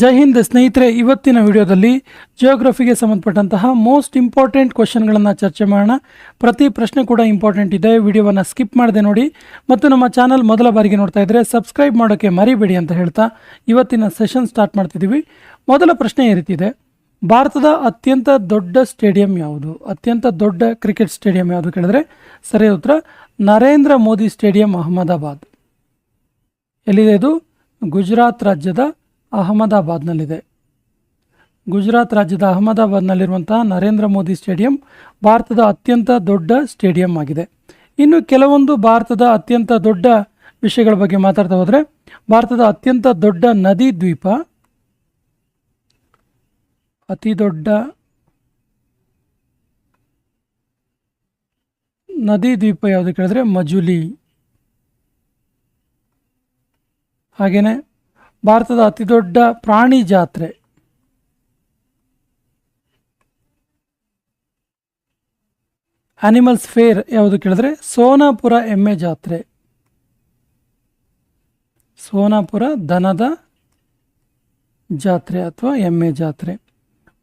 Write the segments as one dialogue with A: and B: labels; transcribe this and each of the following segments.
A: ಜೈ ಹಿಂದ್ ಸ್ನೇಹಿತರೆ, ಇವತ್ತಿನ ವಿಡಿಯೋದಲ್ಲಿ ಜಿಯೋಗ್ರಫಿಗೆ ಸಂಬಂಧಪಟ್ಟಂತಹ ಮೋಸ್ಟ್ ಇಂಪಾರ್ಟೆಂಟ್ ಕ್ವಶನ್ಗಳನ್ನು ಚರ್ಚೆ ಮಾಡೋಣ. ಪ್ರತಿ ಪ್ರಶ್ನೆ ಕೂಡ ಇಂಪಾರ್ಟೆಂಟ್ ಇದೆ, ವಿಡಿಯೋವನ್ನು ಸ್ಕಿಪ್ ಮಾಡದೆ ನೋಡಿ. ಮತ್ತು ನಮ್ಮ ಚಾನಲ್ ಮೊದಲ ಬಾರಿಗೆ ನೋಡ್ತಾ ಇದ್ದರೆ ಸಬ್ಸ್ಕ್ರೈಬ್ ಮಾಡೋಕ್ಕೆ ಮರಿಬೇಡಿ ಅಂತ ಹೇಳ್ತಾ ಇವತ್ತಿನ ಸೆಷನ್ ಸ್ಟಾರ್ಟ್ ಮಾಡ್ತಿದ್ದೀವಿ. ಮೊದಲ ಪ್ರಶ್ನೆ ಈ ರೀತಿ ಇದೆ. ಭಾರತದ ಅತ್ಯಂತ ದೊಡ್ಡ ಸ್ಟೇಡಿಯಂ ಯಾವುದು? ಅತ್ಯಂತ ದೊಡ್ಡ ಕ್ರಿಕೆಟ್ ಸ್ಟೇಡಿಯಂ ಯಾವುದು ಕೇಳಿದ್ರೆ? ಸರಿಯಾದ ಉತ್ತರ, ನರೇಂದ್ರ ಮೋದಿ ಸ್ಟೇಡಿಯಂ ಅಹಮದಾಬಾದ್. ಎಲ್ಲಿದೆ ಇದು? ಗುಜರಾತ್ ರಾಜ್ಯದ ಅಹಮದಾಬಾದ್ನಲ್ಲಿದೆ. ಗುಜರಾತ್ ರಾಜ್ಯದ ಅಹಮದಾಬಾದ್ನಲ್ಲಿರುವಂತಹ ನರೇಂದ್ರ ಮೋದಿ ಸ್ಟೇಡಿಯಂ ಭಾರತದ ಅತ್ಯಂತ ದೊಡ್ಡ ಸ್ಟೇಡಿಯಂ ಆಗಿದೆ. ಇನ್ನು ಕೆಲವೊಂದು ಭಾರತದ ಅತ್ಯಂತ ದೊಡ್ಡ ವಿಷಯಗಳ ಬಗ್ಗೆ ಮಾತಾಡ್ತಾ ಹೋದರೆ, ಭಾರತದ ಅತ್ಯಂತ ದೊಡ್ಡ ನದಿ ದ್ವೀಪ, ಅತಿ ದೊಡ್ಡ ನದಿ ದ್ವೀಪ ಯಾವುದು ಕೇಳಿದ್ರೆ ಮಜುಲಿ. ಹಾಗೆಯೇ ಭಾರತದ ಅತಿ ದೊಡ್ಡ ಪ್ರಾಣಿ ಜಾತ್ರೆ. ಅನಿಮಲ್ಸ್ ಫೇರ್ ಯಾವುದು ಕೇಳಿದ್ರೆ? ಸೋನಾಪುರ ಎಮ್ಮೆ ಜಾತ್ರೆ. ಸೋನಾಪುರ ದನದ ಜಾತ್ರೆ ಅಥವಾ ಎಮ್ಮೆ ಜಾತ್ರೆ.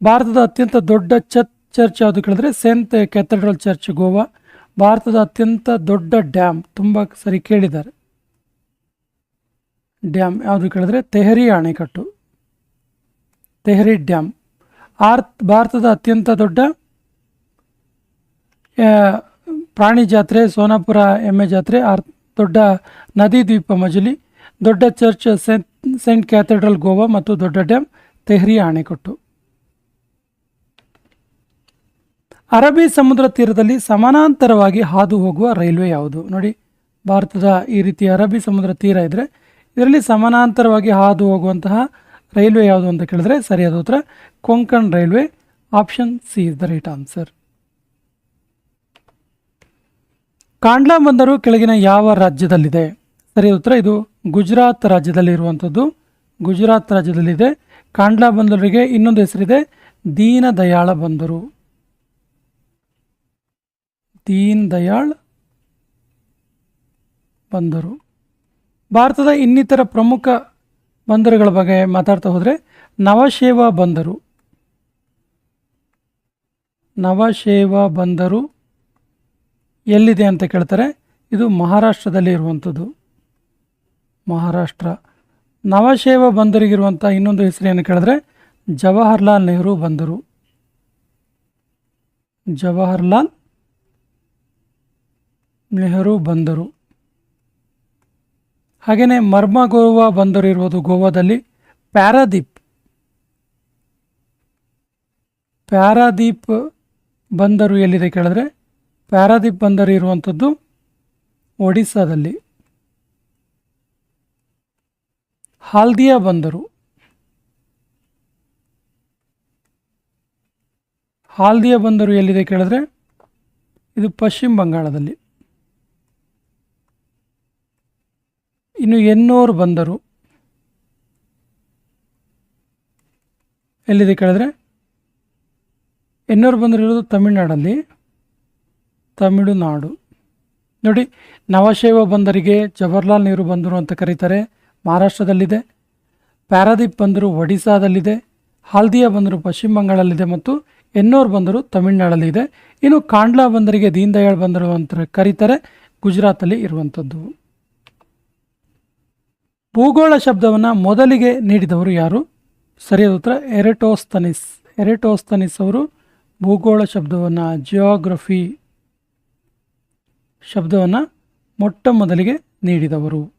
A: ಭಾರತದ ಅತ್ಯಂತ ದೊಡ್ಡ ಚರ್ಚ್ ಚರ್ಚ್ ಯಾವುದು ಕೇಳಿದ್ರೆ? Saint cathedral church Goa. ಭಾರತದ ಅತ್ಯಂತ ದೊಡ್ಡ ಡ್ಯಾಮ್. ತುಂಬ ಸರಿ ಕೇಳಿದ್ದಾರೆ. ಡ್ಯಾಮ್ ಯಾವುದು ಕೇಳಿದ್ರೆ ತೆಹರಿ ಅಣೆಕಟ್ಟು ತೆಹರಿ ಡ್ಯಾಮ್. ಆರ್ ಭಾರತದ ಅತ್ಯಂತ ದೊಡ್ಡ ಪ್ರಾಣಿ ಜಾತ್ರೆ, ಸೋನಾಪುರ ಎಮ್ಮೆ ಜಾತ್ರೆ, ಆರ್, ದೊಡ್ಡ ನದಿ ದ್ವೀಪ ಮಜಲಿ, ದೊಡ್ಡ church, saint saint cathedral Goa ಮತ್ತು ದೊಡ್ಡ ಡ್ಯಾಮ್, ತೆಹರಿ ಅಣೆಕಟ್ಟು ಅರಬ್ಬಿ ಸಮುದ್ರ ತೀರದಲ್ಲಿ ಸಮಾನಾಂತರವಾಗಿ ಹಾದು ಹೋಗುವ ರೈಲ್ವೆ ಯಾವುದು? ನೋಡಿ, ಭಾರತದ ಈ ರೀತಿ ಅರಬ್ಬಿ ಸಮುದ್ರ ತೀರ ಇದ್ದರೆ ಇದರಲ್ಲಿ ಸಮಾನಾಂತರವಾಗಿ ಹಾದು ಹೋಗುವಂತಹ ರೈಲ್ವೆ ಯಾವುದು ಅಂತ ಕೇಳಿದ್ರೆ ಸರಿಯಾದ ಉತ್ತರ, Konkan railway option C is the right answer Kandla ಬಂದರು ಕೆಳಗಿನ ಯಾವ ರಾಜ್ಯದಲ್ಲಿದೆ? ಸರಿಯಾದ ಉತ್ತರ, ಇದು ಗುಜರಾತ್ ರಾಜ್ಯದಲ್ಲಿ ಇರುವಂಥದ್ದು ಗುಜರಾತ್ ರಾಜ್ಯದಲ್ಲಿದೆ. ಕಾಂಡ್ಲಾ ಬಂದರಿಗೆ ಇನ್ನೊಂದು ಹೆಸರಿದೆ ದೀನ ದಯಾಳ ಬಂದರು. ದೀನ್ ದಯಾಳ್ ಬಂದರು. ಭಾರತದ ಇನ್ನಿತರ ಪ್ರಮುಖ ಬಂದರುಗಳ ಬಗ್ಗೆ ಮಾತಾಡ್ತಾ ಹೋದರೆ ನವಶೇವಾ ಬಂದರು. ನವಶೇವಾ ಬಂದರು ಎಲ್ಲಿದೆ ಅಂತ ಕೇಳ್ತಾರೆ, ಇದು ಮಹಾರಾಷ್ಟ್ರದಲ್ಲಿ ಇರುವಂಥದ್ದು. ಮಹಾರಾಷ್ಟ್ರ. ನವಶೇವ ಬಂದರಿಗಿರುವಂಥ ಇನ್ನೊಂದು ಹೆಸರೇನು ಕೇಳಿದ್ರೆ, ಜವಾಹರ್ಲಾಲ್ ನೆಹರು ಬಂದರು. ಜವಾಹರ್ಲಾಲ್ ನೆಹರು ಬಂದರು. ಹಾಗೆಯೇ ಮರ್ಮ ಗೋವಾ ಬಂದರು ಇರುವುದು ಗೋವಾದಲ್ಲಿ ಪ್ಯಾರಾದೀಪ್. ಪ್ಯಾರಾದೀಪ್ ಬಂದರು ಎಲ್ಲಿದೆ ಕೇಳಿದ್ರೆ ಪ್ಯಾರಾದೀಪ್ ಬಂದರು ಇರುವಂಥದ್ದು ಒಡಿಸ್ಸಾದಲ್ಲಿ. ಹಾಲ್ದಿಯಾ ಬಂದರು. ಹಾಲ್ದಿಯಾ ಬಂದರು ಎಲ್ಲಿದೆ ಕೇಳಿದ್ರೆ ಇದು ಪಶ್ಚಿಮ ಬಂಗಾಳದಲ್ಲಿ. ಇನ್ನು ಎನ್ನೋರು ಬಂದರು. ಎಲ್ಲಿದೆ ಕೇಳಿದ್ರೆ? ಎನ್ನೋರು ಬಂದರು ಇರೋದು ತಮಿಳುನಾಡಲ್ಲಿ. ತಮಿಳುನಾಡು. ನೋಡಿ, ನವಶೈವ ಬಂದರಿಗೆ ಜವಾಹರ್ಲಾಲ್ ನೆಹರು ಬಂದರು ಅಂತ ಕರೀತಾರೆ. ಮಹಾರಾಷ್ಟ್ರದಲ್ಲಿದೆ. ಪ್ಯಾರಾದೀಪ್ ಬಂದರು ಒಡಿಸಾದಲ್ಲಿದೆ ಹಾಲ್ದಿಯಾ ಬಂದರು, ಪಶ್ಚಿಮ ಬಂಗಾಳಲ್ಲಿದೆ ಮತ್ತು ಎನ್ನೋರ್ ಬಂದರು ತಮಿಳುನಾಡಲ್ಲಿದೆ. ಇನ್ನು ಕಾಂಡ್ಲಾ ಬಂದರಿಗೆ ದೀನ್ ದಯಾಳ್ ಬಂದರು ಅಂತ ಕರೀತಾರೆ. ಗುಜರಾತಲ್ಲಿ ಇರುವಂಥದ್ದು. ಭೂಗೋಳ ಶಬ್ದವನ್ನು ಮೊದಲಿಗೆ ನೀಡಿದವರು ಯಾರು? ಸರಿಯಾದ ಉತ್ತರ, ಎರೆಟೋಸ್ತನಿಸ್. ಎರೆಟೋಸ್ತನಿಸ್ ಅವರು ಭೂಗೋಳ ಶಬ್ದವನ್ನು, ಜಿಯೋಗ್ರಫಿ ಶಬ್ದವನ್ನು ಮೊಟ್ಟ ಮೊದಲಿಗೆ ನೀಡಿದವರು.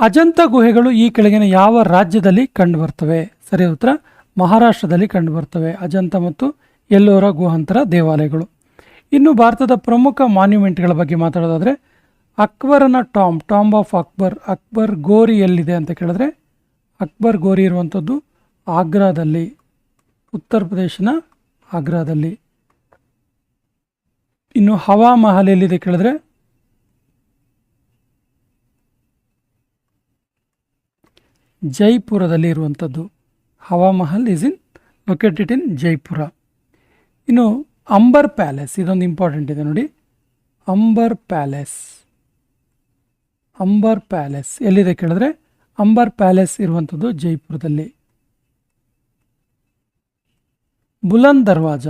A: ಅಜಂತ ಗುಹೆಗಳು ಈ ಕೆಳಗಿನ ಯಾವ ರಾಜ್ಯದಲ್ಲಿ ಕಂಡುಬರ್ತವೆ? ಸರಿಯಾದ ಉತ್ತರ, ಮಹಾರಾಷ್ಟ್ರದಲ್ಲಿ ಕಂಡುಬರ್ತವೆ. ಅಜಂತ ಮತ್ತು ಎಲ್ಲೋರ ಗುಹಾಂತರ ದೇವಾಲಯಗಳು. ಇನ್ನು ಭಾರತದ ಪ್ರಮುಖ ಮಾನ್ಯುಮೆಂಟ್ಗಳ ಬಗ್ಗೆ ಮಾತಾಡೋದಾದರೆ ಅಕ್ಬರನ tomb, tomb of Akbar Akbar ಗೋರಿ ಎಲ್ಲಿದೆ ಅಂತ ಕೇಳಿದ್ರೆ ಅಕ್ಬರ್ ಗೋರಿ ಇರುವಂಥದ್ದು ಆಗ್ರಾದಲ್ಲಿ, ಉತ್ತರ ಪ್ರದೇಶನ ಆಗ್ರಾದಲ್ಲಿ. ಇನ್ನು ಹವಾ ಮಹಲ್ ಎಲ್ಲಿದೆ ಕೇಳಿದ್ರೆ ಜೈಪುರದಲ್ಲಿ ಇರುವಂಥದ್ದು. Hawa Mahal is in located in Jaipur. ಇನ್ನು ಅಂಬರ್ ಪ್ಯಾಲೇಸ್, ಇದೊಂದು ಇಂಪಾರ್ಟೆಂಟ್ ಇದೆ ನೋಡಿ. ಅಂಬರ್ ಪ್ಯಾಲೇಸ್. ಅಂಬರ್ ಪ್ಯಾಲೇಸ್. ಎಲ್ಲಿದೆ ಕೇಳಿದ್ರೆ? ಅಂಬರ್ ಪ್ಯಾಲೇಸ್ ಇರುವಂಥದ್ದು ಜೈಪುರದಲ್ಲಿ. ಬುಲಂದ್ ದರ್ವಾಜ.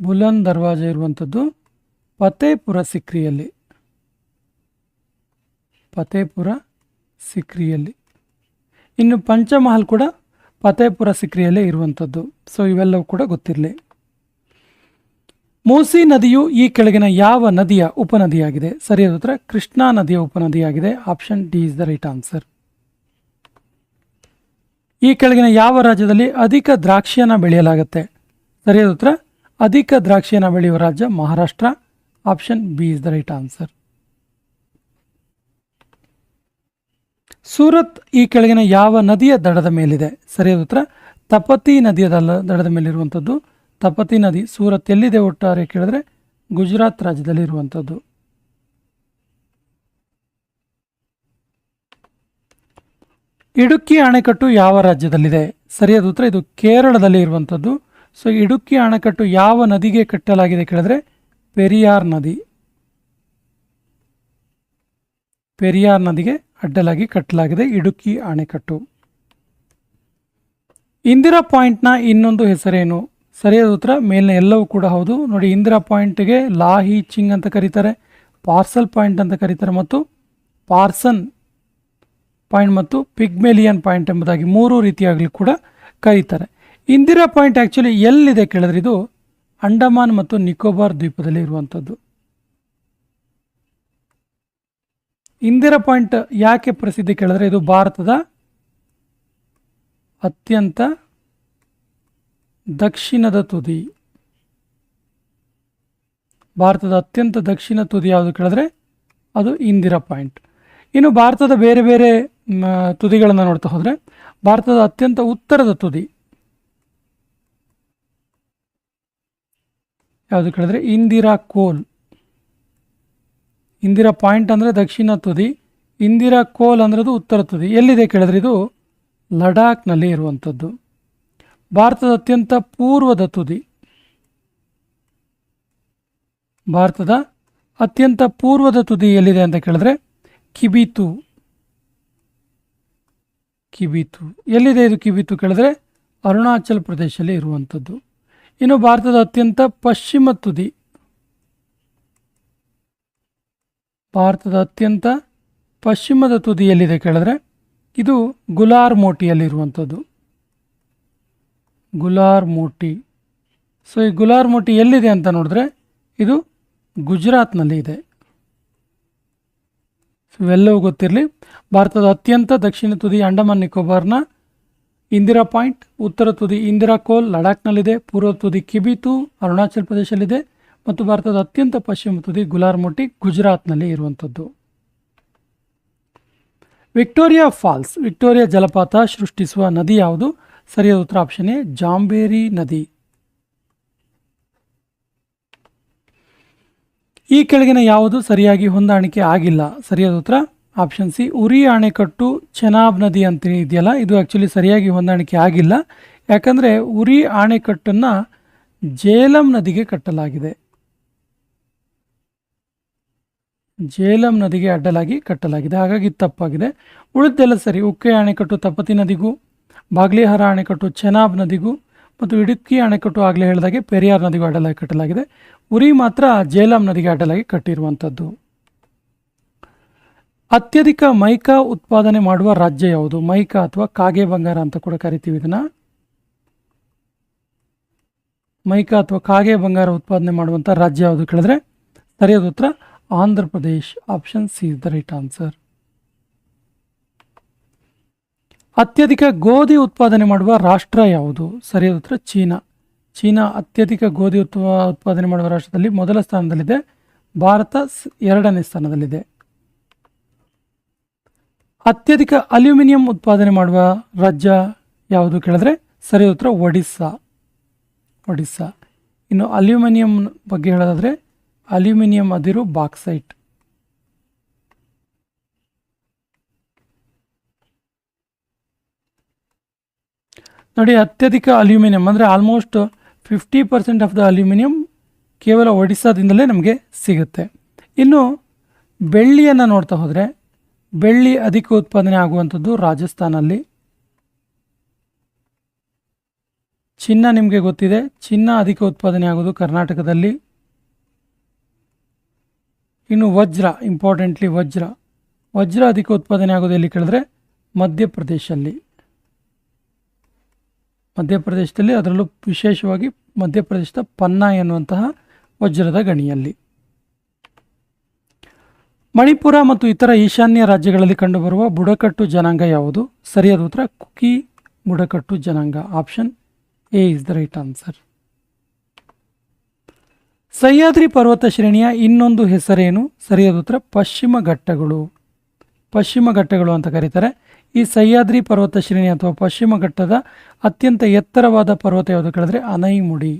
A: ಬುಲಂದ್ ದರ್ವಾಜ ಇರುವಂಥದ್ದು ಫತೇಪುರ ಸಿಕ್ರಿಯಲ್ಲಿ. ಫತೇಪುರ ಸಿಕ್ರಿಯಲ್ಲಿ. ಇನ್ನು ಪಂಚಮಹಲ್ ಕೂಡ ಫತೇಪುರ ಸಿಕ್ರಿಯಲ್ಲೇ ಇರುವಂಥದ್ದು. ಸೊ ಇವೆಲ್ಲವೂ ಕೂಡ ಗೊತ್ತಿರಲಿ. ಮೂಸಿ ನದಿಯು ಈ ಕೆಳಗಿನ ಯಾವ ನದಿಯ ಉಪನದಿಯಾಗಿದೆ? ಸರಿಯಾದ ಉತ್ತರ, ಕೃಷ್ಣಾ ನದಿಯ ಉಪನದಿಯಾಗಿದೆ. Option D is the right answer ಈ ಕೆಳಗಿನ ಯಾವ ರಾಜ್ಯದಲ್ಲಿ ಅಧಿಕ ದ್ರಾಕ್ಷಿಯನ್ನು ಬೆಳೆಯಲಾಗುತ್ತೆ? ಸರಿಯಾದ ಉತ್ತರ, ಅಧಿಕ ದ್ರಾಕ್ಷಿಯನ್ನು ಬೆಳೆಯುವ ರಾಜ್ಯ Maharashtra. Option B is the right answer Surat ಈ ಕೆಳಗಿನ ಯಾವ ನದಿಯ ದಡದ ಮೇಲಿದೆ? ಸರಿಯಾದ ಉತ್ತರ, ತಪತಿ ನದಿಯ ದಡದ ಮೇಲಿರುವಂಥದ್ದು. ತಪತಿ ನದಿ ಸೂರತ್ ಎಲ್ಲಿದೆ ಒಟ್ಟಾರೆ ಕೇಳಿದ್ರೆ ಗುಜರಾತ್ ರಾಜ್ಯದಲ್ಲಿ ಇರುವಂಥದ್ದು ಇಡುಕ್ಕಿ ಅಣೆಕಟ್ಟು ಯಾವ ರಾಜ್ಯದಲ್ಲಿದೆ? ಸರಿಯಾದ ಉತ್ತರ ಇದು ಕೇರಳದಲ್ಲಿ ಇರುವಂಥದ್ದು. ಸೊ, ಇಡುಕ್ಕಿ ಅಣೆಕಟ್ಟು ಯಾವ ನದಿಗೆ ಕಟ್ಟಲಾಗಿದೆ ಕೇಳಿದ್ರೆ ಪೆರಿಯಾರ್ ನದಿ. ಪೆರಿಯಾರ್ ನದಿಗೆ ಅಡ್ಡಲಾಗಿ ಕಟ್ಟಲಾಗಿದೆ ಇಡುಕ್ಕಿ ಅಣೆಕಟ್ಟು ಇಂದಿರಾ ಪಾಯಿಂಟ್ನ ಇನ್ನೊಂದು ಹೆಸರೇನು? ಸರಿಯಾದ ಉತ್ತರ ಮೇಲಿನ ಎಲ್ಲವೂ ಕೂಡ ಹೌದು. ನೋಡಿ, ಇಂದಿರಾ ಪಾಯಿಂಟ್ಗೆ ಲಾಹಿ ಚಿಂಗ್ ಅಂತ ಕರೀತಾರೆ, ಪಾರ್ಸಲ್ ಪಾಯಿಂಟ್ ಅಂತ ಕರೀತಾರೆ ಮತ್ತು ಪಾರ್ಸನ್ ಪಾಯಿಂಟ್ ಮತ್ತು ಪಿಗ್ಮೆಲಿಯನ್ ಪಾಯಿಂಟ್ ಎಂಬುದಾಗಿ ಮೂರು ರೀತಿಯಾಗಲಿ ಕೂಡ ಕರೀತಾರೆ. ಇಂದಿರಾ ಪಾಯಿಂಟ್ ಆ್ಯಕ್ಚುಲಿ ಎಲ್ಲಿದೆ ಕೇಳಿದ್ರೆ ಇದು ಅಂಡಮಾನ್ ಮತ್ತು ನಿಕೋಬಾರ್ ದ್ವೀಪದಲ್ಲಿ ಇರುವಂಥದ್ದು. ಇಂದಿರಾ ಪಾಯಿಂಟ್ ಯಾಕೆ ಪ್ರಸಿದ್ಧಿ ಕೇಳಿದ್ರೆ ಇದು ಭಾರತದ ಅತ್ಯಂತ ದಕ್ಷಿಣದ ತುದಿ. ಭಾರತದ ಅತ್ಯಂತ ದಕ್ಷಿಣ ತುದಿ ಯಾವುದು ಕೇಳಿದ್ರೆ ಅದು ಇಂದಿರಾ ಪಾಯಿಂಟ್. ಇನ್ನು ಭಾರತದ ಬೇರೆ ಬೇರೆ ತುದಿಗಳನ್ನು ನೋಡ್ತಾ ಹೋದರೆ ಭಾರತದ ಅತ್ಯಂತ ಉತ್ತರದ ತುದಿ ಯಾವುದು ಕೇಳಿದ್ರೆ ಇಂದಿರಾ ಕೋಲ್. ಇಂದಿರಾ ಪಾಯಿಂಟ್ ಅಂದರೆ ದಕ್ಷಿಣ ತುದಿ, ಇಂದಿರಾ ಕೋಲ್ ಅಂದ್ರೆ ಅದು ಉತ್ತರ ತುದಿ. ಎಲ್ಲಿದೆ ಕೇಳಿದ್ರೆ ಇದು ಲಡಾಖ್ನಲ್ಲಿ ಇರುವಂಥದ್ದು. ಭಾರತದ ಅತ್ಯಂತ ಪೂರ್ವದ ತುದಿ. ಭಾರತದ ಅತ್ಯಂತ ಪೂರ್ವದ ತುದಿ ಎಲ್ಲಿದೆ ಅಂತ ಕೇಳಿದ್ರೆ, ಕಿಬಿತು. ಕಿಬಿತು. ಎಲ್ಲಿದೆ ಇದು ಕಿಬಿತು ಕೇಳಿದ್ರೆ, ಅರುಣಾಚಲ್ ಪ್ರದೇಶದಲ್ಲಿ ಇರುವಂಥದ್ದು. ಇನ್ನು ಭಾರತದ ಅತ್ಯಂತ ಪಶ್ಚಿಮ ತುದಿ. ಭಾರತದ ಅತ್ಯಂತ ಪಶ್ಚಿಮದ ತುದಿ ಎಲ್ಲಿದೆ ಕೇಳಿದ್ರೆ, ಇದು ಗುಲಾರ್ ಮೋಟಿಯಲ್ಲಿರುವಂಥದ್ದು. ಗುಲಾರ್ ಮೋಟಿ ಸೊ ಈ ಗುಲಾರ್ ಮೋಟಿ ಎಲ್ಲಿದೆ ಅಂತ ನೋಡಿದ್ರೆ ಇದು ಗುಜರಾತ್ನಲ್ಲಿ ಇದೆ. ಸೊ ಇವೆಲ್ಲವೂ ಗೊತ್ತಿರಲಿ. ಭಾರತದ ಅತ್ಯಂತ ದಕ್ಷಿಣ ತುದಿ ಅಂಡಮಾನ್ ನಿಕೋಬಾರ್ನ ಇಂದಿರಾ ಪಾಯಿಂಟ್, ಉತ್ತರ ತುದಿ ಇಂದಿರಾ ಕೋಲ್, ಲಡಾಖ್ನಲ್ಲಿದೆ, ಪೂರ್ವ ತುದಿ ಕಿಬಿತು, ಅರುಣಾಚಲ್ ಪ್ರದೇಶದಲ್ಲಿದೆ ಮತ್ತು ಭಾರತದ ಅತ್ಯಂತ ಪಶ್ಚಿಮ ತುದಿ ಗುಲಾರ್ಮೋಟಿ ಗುಜರಾತ್ನಲ್ಲಿ ಇರುವಂಥದ್ದು. ವಿಕ್ಟೋರಿಯಾ ಫಾಲ್ಸ್, ವಿಕ್ಟೋರಿಯಾ ಜಲಪಾತ ಸೃಷ್ಟಿಸುವ ನದಿ ಯಾವುದು? ಸರಿಯಾದ ಉತ್ತರ ಆಪ್ಷನ್ ಎ, ಜಾಂಬೇರಿ ನದಿ. ಈ ಕೆಳಗಿನ ಯಾವುದು ಸರಿಯಾಗಿ ಹೊಂದಾಣಿಕೆ ಆಗಿಲ್ಲ? ಸರಿಯಾದ ಉತ್ತರ ಆಪ್ಷನ್ ಸಿ, ಉರಿ ಅಣೆಕಟ್ಟು ಚೆನಾಬ್ ನದಿ ಅಂತ ಇದೆಯಲ್ಲ, ಇದು ಆ್ಯಕ್ಚುಲಿ ಸರಿಯಾಗಿ ಹೊಂದಾಣಿಕೆ ಆಗಿಲ್ಲ. ಯಾಕಂದರೆ ಉರಿ ಅಣೆಕಟ್ಟನ್ನು ಜೇಲಂ ನದಿಗೆ ಕಟ್ಟಲಾಗಿದೆ. ಜೇಲಂ ನದಿಗೆ ಅಡ್ಡಲಾಗಿ ಕಟ್ಟಲಾಗಿದೆ. ಹಾಗಾಗಿ ತಪ್ಪಾಗಿದೆ. ಉಳಿದೆಲ್ಲ ಸರಿ, ಉಕ್ಕೆ ಅಣೆಕಟ್ಟು ತಪತಿ ನದಿಗೂ ಬಾಗ್ಲಿಹಾರ ಅಣೆಕಟ್ಟು ಚೆನಾಬ್ ನದಿಗೂ ಮತ್ತು ಇಡುಕ್ಕಿ ಅಣೆಕಟ್ಟು ಆಗಲೇ ಹೇಳಿದಾಗೆ ಪೆರಿಯಾರ್ ನದಿಗೂ ಅಡ್ಡಲಾಗಿ ಕಟ್ಟಲಾಗಿದೆ. ಉರಿ ಮಾತ್ರ ಜೇಲಂ ನದಿಗೆ ಅಡ್ಡಲಾಗಿ ಕಟ್ಟಿರುವಂಥದ್ದು. ಅತ್ಯಧಿಕ ಮೈಕಾ ಉತ್ಪಾದನೆ ಮಾಡುವ ರಾಜ್ಯ ಯಾವುದು? ಮೈಕಾ ಅಥವಾ ಕಾಗೆ ಬಂಗಾರ ಅಂತ ಕೂಡ ಕರಿತೀವಿ ಇದನ್ನ. ಮೈಕಾ ಅಥವಾ ಕಾಗೆ ಬಂಗಾರ ಉತ್ಪಾದನೆ ಮಾಡುವಂಥ ರಾಜ್ಯ ಯಾವುದು ಕೇಳಿದ್ರೆ? ಸರಿಯಾದ ಉತ್ತರ Andhra Pradesh. Option C is the right answer. ಅತ್ಯಧಿಕ ಗೋಧಿ ಉತ್ಪಾದನೆ ಮಾಡುವ ರಾಷ್ಟ್ರ ಯಾವುದು? ಸರಿಯಾದ ಉತ್ತರ ಚೀನಾ. ಚೀನಾ ಅತ್ಯಧಿಕ ಗೋಧಿ ಉತ್ಪ, ಉತ್ಪಾದನೆ ಮಾಡುವ ರಾಷ್ಟ್ರದಲ್ಲಿ ಮೊದಲ ಸ್ಥಾನದಲ್ಲಿದೆ. ಭಾರತ ಎರಡನೇ ಸ್ಥಾನದಲ್ಲಿದೆ. ಅತ್ಯಧಿಕ ಅಲ್ಯೂಮಿನಿಯಂ ಉತ್ಪಾದನೆ ಮಾಡುವ ರಾಜ್ಯ ಯಾವುದು ಕೇಳಿದ್ರೆ ಸರಿಯಾದ ಉತ್ತರ ಒಡಿಸ್ಸಾ. ಒಡಿಸ್ಸಾ. ಇನ್ನು ಅಲ್ಯೂಮಿನಿಯಂ ಬಗ್ಗೆ ಹೇಳೋದಾದ್ರೆ ಅಲ್ಯೂಮಿನಿಯಂ ಅದಿರು ಬಾಕ್ಸೈಟ್. ನೋಡಿ, ಅತ್ಯಧಿಕ ಅಲ್ಯೂಮಿನಿಯಂ ಅಂದರೆ almost fifty percent of the aluminium ಕೇವಲ ಒಡಿಸ್ಸಾದಿಂದಲೇ ನಮಗೆ ಸಿಗುತ್ತೆ. ಇನ್ನು ಬೆಳ್ಳಿಯನ್ನು ನೋಡ್ತಾ ಹೋದರೆ, ಬೆಳ್ಳಿ ಅಧಿಕ ಉತ್ಪಾದನೆ ಆಗುವಂಥದ್ದು ರಾಜಸ್ಥಾನಲ್ಲಿ. ಚಿನ್ನ ನಿಮಗೆ ಗೊತ್ತಿದೆ, ಚಿನ್ನ ಅಧಿಕ ಉತ್ಪಾದನೆ ಆಗೋದು ಕರ್ನಾಟಕದಲ್ಲಿ. ಇನ್ನು ವಜ್ರ ಇಂಪಾರ್ಟೆಂಟ್ಲಿ ವಜ್ರ. ವಜ್ರ ಅಧಿಕ ಉತ್ಪಾದನೆ ಆಗೋದು ಎಲ್ಲಿ ಕೇಳಿದ್ರೆ ಮಧ್ಯಪ್ರದೇಶಲ್ಲಿ. ಮಧ್ಯಪ್ರದೇಶದಲ್ಲಿ ಅದರಲ್ಲೂ ವಿಶೇಷವಾಗಿ ಮಧ್ಯಪ್ರದೇಶದ ಪನ್ನಾ ಎನ್ನುವಂತಹ ವಜ್ರದ ಗಣಿಯಲ್ಲಿ. ಮಣಿಪುರ ಮತ್ತು ಇತರ ಈಶಾನ್ಯ ರಾಜ್ಯಗಳಲ್ಲಿ ಕಂಡುಬರುವ ಬುಡಕಟ್ಟು ಜನಾಂಗ ಯಾವುದು? ಸರಿಯಾದ ಉತ್ತರ, ಕುಕಿ ಬುಡಕಟ್ಟು ಜನಾಂಗ. Option A is the right answer Sahyadri ಪರ್ವತ ಶ್ರೇಣಿಯ ಇನ್ನೊಂದು ಹೆಸರೇನು? ಸರಿಯಾದ ಉತ್ತರ, ಪಶ್ಚಿಮ ಘಟ್ಟಗಳು. ಪಶ್ಚಿಮ ಘಟ್ಟಗಳು ಅಂತ ಕರೀತಾರೆ. ಈ ಸಹ್ಯಾದ್ರಿ ಪರ್ವತ ಶ್ರೇಣಿ ಅಥವಾ ಪಶ್ಚಿಮ ಘಟ್ಟದ ಅತ್ಯಂತ ಎತ್ತರವಾದ ಪರ್ವತ ಯಾವುದು ಕೇಳಿದ್ರೆ ಅನೈಮುಡಿ.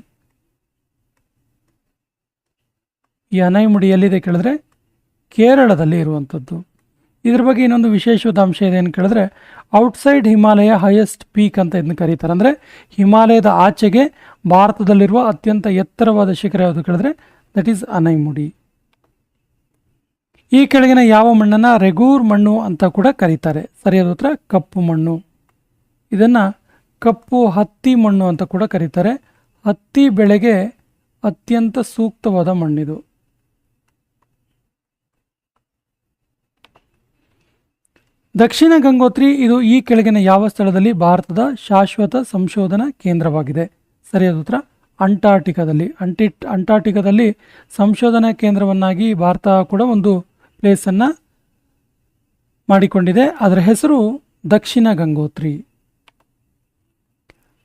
A: ಈ ಅನೈಮುಡಿ ಎಲ್ಲಿದೆ ಕೇಳಿದ್ರೆ ಕೇರಳದಲ್ಲಿ ಇರುವಂಥದ್ದು. ಇದ್ರ ಬಗ್ಗೆ ಇನ್ನೊಂದು ವಿಶೇಷವಾದ ಅಂಶ ಇದೆ ಏನು ಕೇಳಿದ್ರೆ ಔಟ್ಸೈಡ್ ಹಿಮಾಲಯ ಹೈಯೆಸ್ಟ್ ಪೀಕ್ ಅಂತ ಇದನ್ನು ಕರೀತಾರೆ. ಅಂದರೆ ಹಿಮಾಲಯದ ಆಚೆಗೆ ಭಾರತದಲ್ಲಿರುವ ಅತ್ಯಂತ ಎತ್ತರವಾದ ಶಿಖರ ಯಾವುದು ಕೇಳಿದ್ರೆ ದಟ್ ಈಸ್ ಅನೈಮುಡಿ. ಈ ಕೆಳಗಿನ ಯಾವ ಮಣ್ಣನ್ನು ರೆಗೂರ್ ಮಣ್ಣು ಅಂತ ಕೂಡ ಕರೀತಾರೆ. ಸರಿಯಾದ ಉತ್ತರ, ಕಪ್ಪು ಮಣ್ಣು. ಇದನ್ನು ಕಪ್ಪು ಹತ್ತಿ ಮಣ್ಣು ಅಂತ ಕೂಡ ಕರೀತಾರೆ. ಹತ್ತಿ ಬೆಳೆಗೆ ಅತ್ಯಂತ ಸೂಕ್ತವಾದ ಮಣ್ಣಿದು. ದಕ್ಷಿಣ ಗಂಗೋತ್ರಿ ಇದು ಈ ಕೆಳಗಿನ ಯಾವ ಸ್ಥಳದಲ್ಲಿ ಭಾರತದ ಶಾಶ್ವತ ಸಂಶೋಧನಾ ಕೇಂದ್ರವಾಗಿದೆ. ಸರಿಯಾದ ಉತ್ತರ, ಅಂಟಾರ್ಟಿಕಾದಲ್ಲಿ. ಅಂಟಿಟ್, ಅಂಟಾರ್ಟಿಕಾದಲ್ಲಿ ಸಂಶೋಧನಾ ಕೇಂದ್ರವನ್ನಾಗಿ ಭಾರತ ಕೂಡ ಒಂದು ಪ್ಲೇಸನ್ನು ಮಾಡಿಕೊಂಡಿದೆ. ಅದರ ಹೆಸರು ದಕ್ಷಿಣ ಗಂಗೋತ್ರಿ.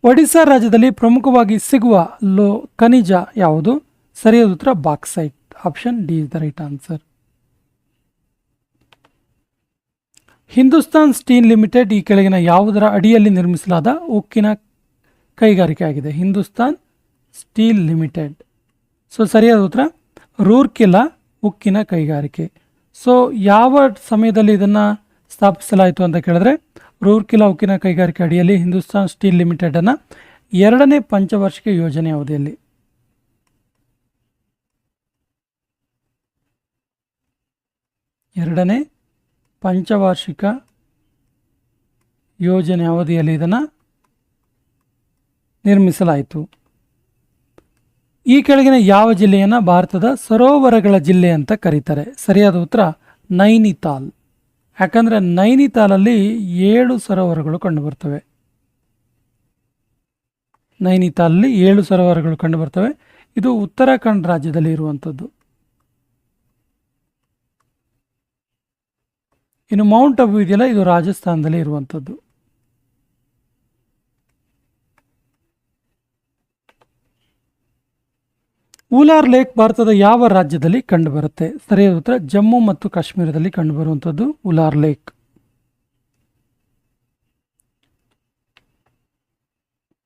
A: ಒಡಿಶಾ ರಾಜ್ಯದಲ್ಲಿ ಪ್ರಮುಖವಾಗಿ ಸಿಗುವ ಲೋ ಖನಿಜ ಯಾವುದು? ಸರಿಯಾದ ಉತ್ತರ bauxite. Option D is the right answer. Hindustan steel limited ಈ ಕೆಳಗಿನ ಯಾವುದರ ಅಡಿಯಲ್ಲಿ ನಿರ್ಮಿಸಲಾದ ಉಕ್ಕಿನ ಕೈಗಾರಿಕೆ ಆಗಿದೆ? Hindustan steel limited. ಸೊ, ಸರಿಯಾದ ಉತ್ತರ ರೂರ್ಕಿಲ್ಲಾ ಉಕ್ಕಿನ ಕೈಗಾರಿಕೆ. ಸೊ ಯಾವ ಸಮಯದಲ್ಲಿ ಇದನ್ನು ಸ್ಥಾಪಿಸಲಾಯಿತು ಅಂತ ಕೇಳಿದ್ರೆ, ರೂರ್ಕಿಲಾ ಉಕ್ಕಿನ ಕೈಗಾರಿಕೆ ಅಡಿಯಲ್ಲಿ ಹಿಂದೂಸ್ತಾನ್ ಸ್ಟೀಲ್ ಲಿಮಿಟೆಡನ್ನು ಎರಡನೇ ಪಂಚವಾರ್ಷಿಕ ಯೋಜನೆ ಅವಧಿಯಲ್ಲಿ. ಎರಡನೇ ಪಂಚವಾರ್ಷಿಕ ಯೋಜನೆ ಅವಧಿಯಲ್ಲಿ ಇದನ್ನು ನಿರ್ಮಿಸಲಾಯಿತು. ಈ ಕೆಳಗಿನ ಯಾವ ಜಿಲ್ಲೆಯನ್ನು ಭಾರತದ ಸರೋವರಗಳ ಜಿಲ್ಲೆ ಅಂತ ಕರೀತಾರೆ? ಸರಿಯಾದ ಉತ್ತರ, ನೈನಿತಾಲ್. ಯಾಕಂದರೆ ನೈನಿತಾಲಲ್ಲಿ ಏಳು ಸರೋವರಗಳು ಕಂಡುಬರ್ತವೆ. ನೈನಿತಾಲಲ್ಲಿ ಏಳು ಸರೋವರಗಳು ಕಂಡುಬರ್ತವೆ. ಇದು ಉತ್ತರಾಖಂಡ್ ರಾಜ್ಯದಲ್ಲಿ ಇರುವಂಥದ್ದು. ಇನ್ನು ಮೌಂಟ್ ಅಬು ಇದೆಯಲ್ಲ, ಇದು ರಾಜಸ್ಥಾನದಲ್ಲಿ ಇರುವಂಥದ್ದು. ಊಲಾರ್ ಲೇಕ್ ಭಾರತದ ಯಾವ ರಾಜ್ಯದಲ್ಲಿ ಕಂಡುಬರುತ್ತೆ? ಸರಿಯಾದ ಉತ್ತರ, ಜಮ್ಮು ಮತ್ತು ಕಾಶ್ಮೀರದಲ್ಲಿ ಕಂಡುಬರುವಂಥದ್ದು ಉಲಾರ್ ಲೇಕ್.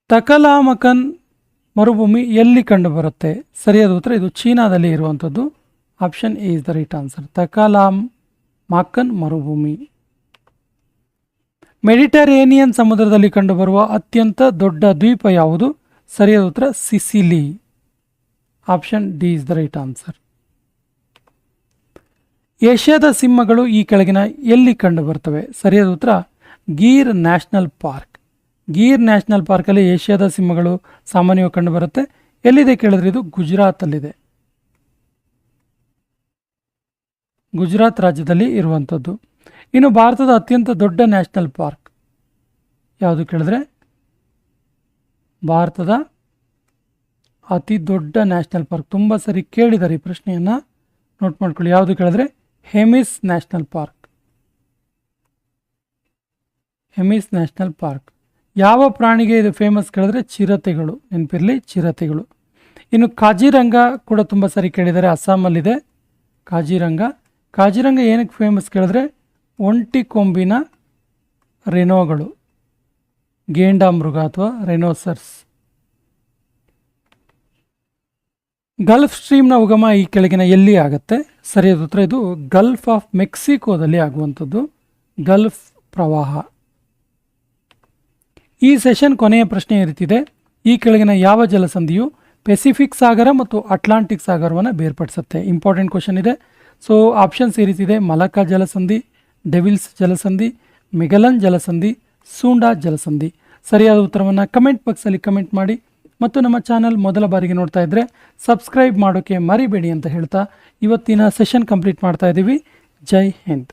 A: ತಕಲಾಮಕನ್ ಮರುಭೂಮಿ ಎಲ್ಲಿ ಕಂಡುಬರುತ್ತೆ? ಸರಿಯಾದ ಉತ್ತರ, ಇದು ಚೀನಾದಲ್ಲಿ ಇರುವಂಥದ್ದು. Option A is the right answer. Taklamakan ಮರುಭೂಮಿ. ಮೆಡಿಟರೇನಿಯನ್ ಸಮುದ್ರದಲ್ಲಿ ಕಂಡುಬರುವ ಅತ್ಯಂತ ದೊಡ್ಡ ದ್ವೀಪ ಯಾವುದು? ಸರಿಯಾದ ಉತ್ತರ, Sicily. Option D is the right answer ಏಷ್ಯಾದ ಸಿಂಹಗಳು ಈ ಕೆಳಗಿನ ಎಲ್ಲಿ ಕಂಡುಬರ್ತವೆ? ಸರಿಯಾದ ಉತ್ತರ, Gir national park. Gir national ಪಾರ್ಕಲ್ಲಿ ಏಷ್ಯಾದ ಸಿಂಹಗಳು ಸಾಮಾನ್ಯವಾಗಿ ಕಂಡುಬರುತ್ತೆ. ಎಲ್ಲಿದೆ ಕೇಳಿದ್ರೆ ಇದು ಗುಜರಾತಲ್ಲಿದೆ. ಗುಜರಾತ್ ರಾಜ್ಯದಲ್ಲಿ ಇರುವಂಥದ್ದು ಇನ್ನು ಭಾರತದ ಅತ್ಯಂತ ದೊಡ್ಡ ನ್ಯಾಷನಲ್ ಪಾರ್ಕ್ ಯಾವುದು ಕೇಳಿದ್ರೆ? ಭಾರತದ ಅತಿ ದೊಡ್ಡ ನ್ಯಾಷನಲ್ ಪಾರ್ಕ್. ತುಂಬ ಸರಿ ಕೇಳಿದ್ದಾರೆ ಈ ಪ್ರಶ್ನೆಯನ್ನು. ನೋಟ್ ಮಾಡ್ಕೊಳ್ಳಿ, ಯಾವುದು ಕೇಳಿದ್ರೆ? Hemis national park. Hemis national park. ಯಾವ ಪ್ರಾಣಿಗೆ ಇದು ಫೇಮಸ್ ಕೇಳಿದ್ರೆ ಚಿರತೆಗಳು. ನೆನಪಿರಲಿ, ಚಿರತೆಗಳು. ಇನ್ನು ಕಾಜಿರಂಗ ಕೂಡ ತುಂಬ ಸರಿ ಕೇಳಿದ್ದಾರೆ ಅಸ್ಸಾಮಲ್ಲಿದೆ. ಕಾಜಿರಂಗ. ಕಾಜಿರಂಗ ಏನಕ್ಕೆ ಫೇಮಸ್ ಕೇಳಿದ್ರೆ? ಒಂಟಿ ಕೊಂಬಿನ ರೆನೋಗಳು. ಗೇಂಡಾಮೃಗ ಅಥವಾ ರೆನೋಸರ್ಸ್. ಗಲ್ಫ್ ಸ್ಟ್ರೀಮ್ನ ಉಗಮ ಈ ಕೆಳಗಿನ ಎಲ್ಲಿ ಆಗುತ್ತೆ? ಸರಿಯಾದ ಉತ್ತರ ಇದು ಗಲ್ಫ್ ಆಫ್ ಮೆಕ್ಸಿಕೋದಲ್ಲಿ ಆಗುವಂಥದ್ದು. ಗಲ್ಫ್ ಪ್ರವಾಹ. ಈ ಸೆಷನ್ ಕೊನೆಯ ಪ್ರಶ್ನೆ ಇರುತ್ತಿದೆ. ಈ ಕೆಳಗಿನ ಯಾವ ಜಲಸಂಧಿಯು ಪೆಸಿಫಿಕ್ ಸಾಗರ ಮತ್ತು ಅಟ್ಲಾಂಟಿಕ್ ಸಾಗರವನ್ನು ಬೇರ್ಪಡಿಸುತ್ತೆ? ಇಂಪಾರ್ಟೆಂಟ್ ಕ್ವಶನ್ ಇದೆ. ಸೊ ಆಪ್ಷನ್ಸ್ ಈ ರೀತಿ ಇದೆ ಮಲಕ ಜಲಸಂಧಿ, ಡೆವಿಲ್ಸ್ ಜಲಸಂಧಿ, ಮೆಗಲನ್ ಜಲಸಂಧಿ, ಸೂಂಡಾ ಜಲಸಂಧಿ. ಸರಿಯಾದ ಉತ್ತರವನ್ನು ಕಮೆಂಟ್ ಬಾಕ್ಸಲ್ಲಿ ಕಮೆಂಟ್ ಮಾಡಿ. ಮತ್ತು ನಮ್ಮ ಚಾನಲ್ ಮೊದಲ ಬಾರಿಗೆ ನೋಡ್ತಾ ಇದ್ದರೆ ಸಬ್ಸ್ಕ್ರೈಬ್ ಮಾಡೋಕ್ಕೆ ಮರಿಬೇಡಿ ಅಂತ ಹೇಳ್ತಾ ಇವತ್ತಿನ ಸೆಷನ್ ಕಂಪ್ಲೀಟ್ ಮಾಡ್ತಾ ಇದ್ದೀವಿ ಜೈ ಹಿಂದ್.